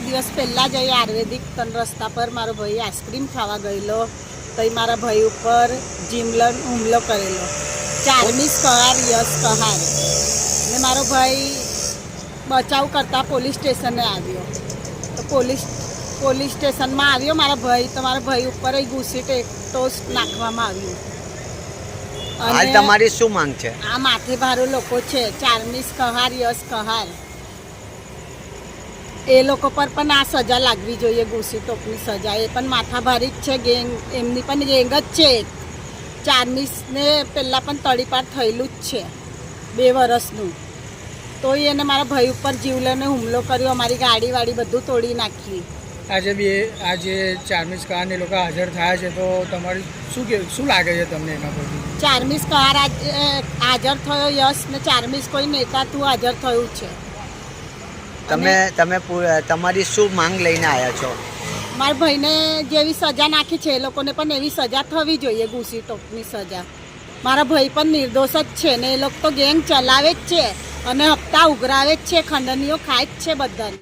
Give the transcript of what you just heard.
થોડા દિવસ પહેલાં જ અહીં આયુર્વેદિક તન રસ્તા પર મારો ભાઈ આઈસ્ક્રીમ ખાવા ગયેલો. તો મારા ભાઈ ઉપર જીમલન હુમલો કરેલો. ચાર્મીસ કહાર યશ કહાર. ને મારો ભાઈ બચાવ કરતાં પોલીસ સ્ટેશને આવ્યો. તો પોલીસ પોલીસ સ્ટેશનમાં આવ્યો મારા ભાઈ. તો મારા ભાઈ ઉપર ઘૂસી ટેકટોસ નાખવામાં આવ્યું. હાલ તમારી શું માંગ છે? આ માથે ભારો લોકો છે. ચાર્મીસ કહાર યશ કહાર. એ લોકો પર પણ આ સજા લાગવી જોઈએ ઘૂસી તોપની સજા. એ પણ માથાભારી જ છે ગેંગ. એમની પણ ગેંગ જ છે. ચારમીસને પહેલાં પણ તળીપાર થયેલું જ છે બે વર્ષનું તો એને મારા ભાઈ ઉપર જીવલેને હુમલો કર્યો અમારી ગાડી વાડી બધું તોડી નાખી. આજે બી આજે ચારમીસ એ લોકો હાજર થયા છે તો તમારી શું કે શું લાગે છે તમને એના પર? ચારમીસ કહાર આજે હાજર થયો યશ ને ચારમીસ કોઈ નેતા તું હાજર થયું છે. તમે તમે તમારી શું માંગ લઈને આવ્યા છો? મારા ભાઈને જેવી સજા નાખી છે, એ લોકોને પણ એવી સજા થવી જોઈએ, ઘૂસી ટોપની સજા. મારા ભાઈ પણ નિર્દોષ જ છે ને, એ લોકો તો ગેંગ ચલાવે જ છે અને હપ્તા ઉઘરાવે જ છે, ખંડનીઓ ખાય જ છે બધાને.